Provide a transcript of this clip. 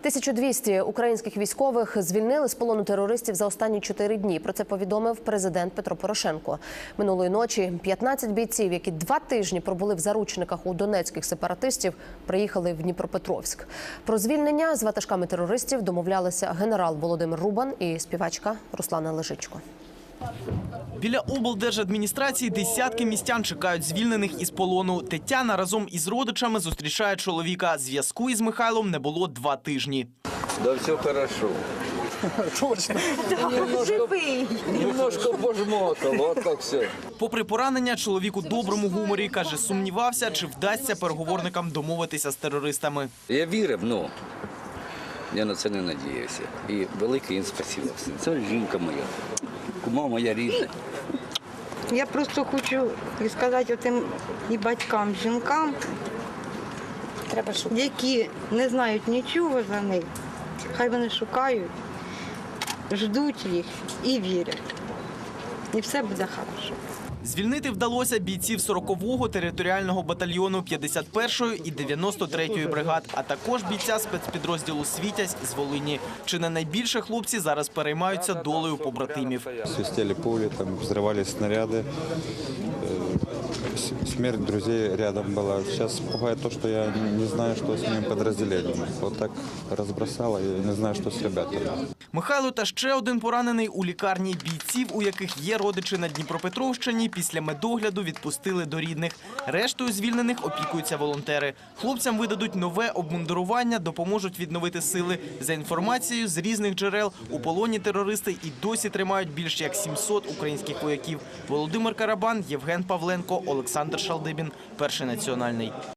1200 українських військових звільнили з полону терористів за останні чотири дні. Про це повідомив президент Петро Порошенко. Минулої ночі 15 бійців, які два тижні пробули в заручниках у донецьких сепаратистів, приїхали в Дніпропетровськ. Про звільнення з ватажками терористів домовлялися генерал Володимир Рубан і співачка Руслана Лежичко. Біля облдержадміністрації десятки містян чекають звільнених із полону. Тетяна разом із родичами зустрічає чоловіка. Зв'язку із Михайлом не було два тижні. Да все хорошо. Точно. Немножко пожмотало, вот как все. Попри поранення, чоловік у доброму гуморі каже, сумнівався, чи вдасться переговорникам домовитися з терористами. Я вірив, ну я на це не надіявся. І велике їм спасибо. всім. Це жінка моя, кума моя рідна. Я просто хочу сказати тим і батькам, жінкам, які не знають нічого за них, хай вони шукають, ждуть їх і вірять. І все буде добре. Звільнити вдалося бійців 40-го територіального батальйону 51-ї і 93-ї бригад, а також бійця спецпідрозділу Світязь з Волині. Чи не найбільше хлопці зараз переймаються долею побратимів. Свистели пули, там взрывались снаряды. Э, с- Смерть друзей рядом была. Сейчас пугает то, что я не знаю, что с моим подразделением. Вот так разбросало, я не знаю, что с ребятами. Михайло та ще один поранений у лікарні бійців, у яких є родичі на Дніпропетровщині, після медогляду відпустили до рідних. Рештою звільнених опікуються волонтери. Хлопцям видадуть нове обмундирування, допоможуть відновити сили. За інформацією з різних джерел у полоні терористи і досі тримають більш як 700 українських вояків. Володимир Карабан, Євген Павленко, Олександр Шалдибін, перший національний.